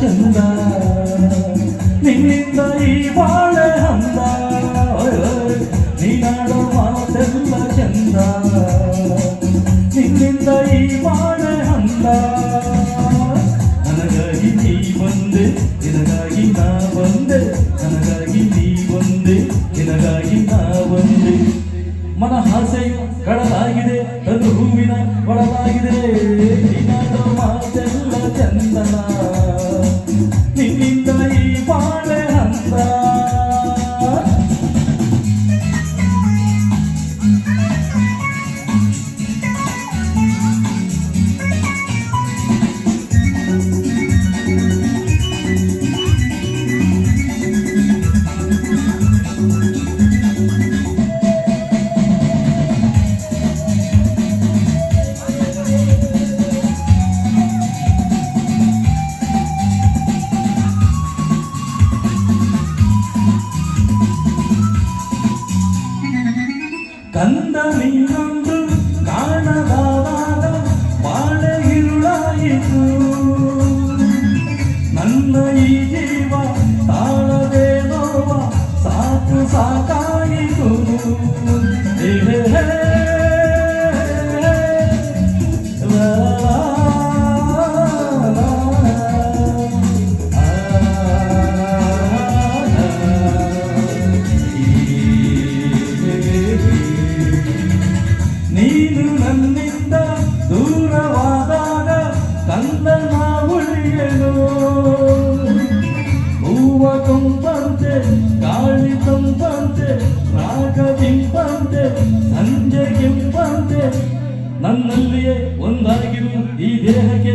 ಚಂದ. ನಿನ್ನಿಂದ ಈ ಬಾಳೆ ಹಂದ. ನೀನಾಡೋ ಮಾತೆಲ್ಲ ಚಂದ. ನಿನ್ನಿಂದ ಈ ಬಾಳೆ ಹಂದ. ನನಗಾಗಿ ನೀ ಬಂದೆ, ನಿನಗಾಗಿ ನಾ ಬಂದೆ. ನನಗಾಗಿ ನೀ ಬಂದೆ, ನಿನಗಾಗಿ ನಾ ಬಂದೆ. ಮನ ಆಸೆಯು ಕಡಲಾಗಿದೆ ಅದು ಹೂವಿನ ಕೊಡಲಾಗಿದೆ ಕಂದ ನೀನೊಂದು ಕಾಣದಾದ ಬಾಳೆ ಇರುಳಾಯಿತು ನನ್ನ ಈ ಜೀವ ತಾಳದೆ ನೋವ ಸಾಕು ನನ್ನಲ್ಲಿಯೇ ಒಂದಾಗಿರು ಈ ದೇಹಕ್ಕೆ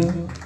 Obrigado.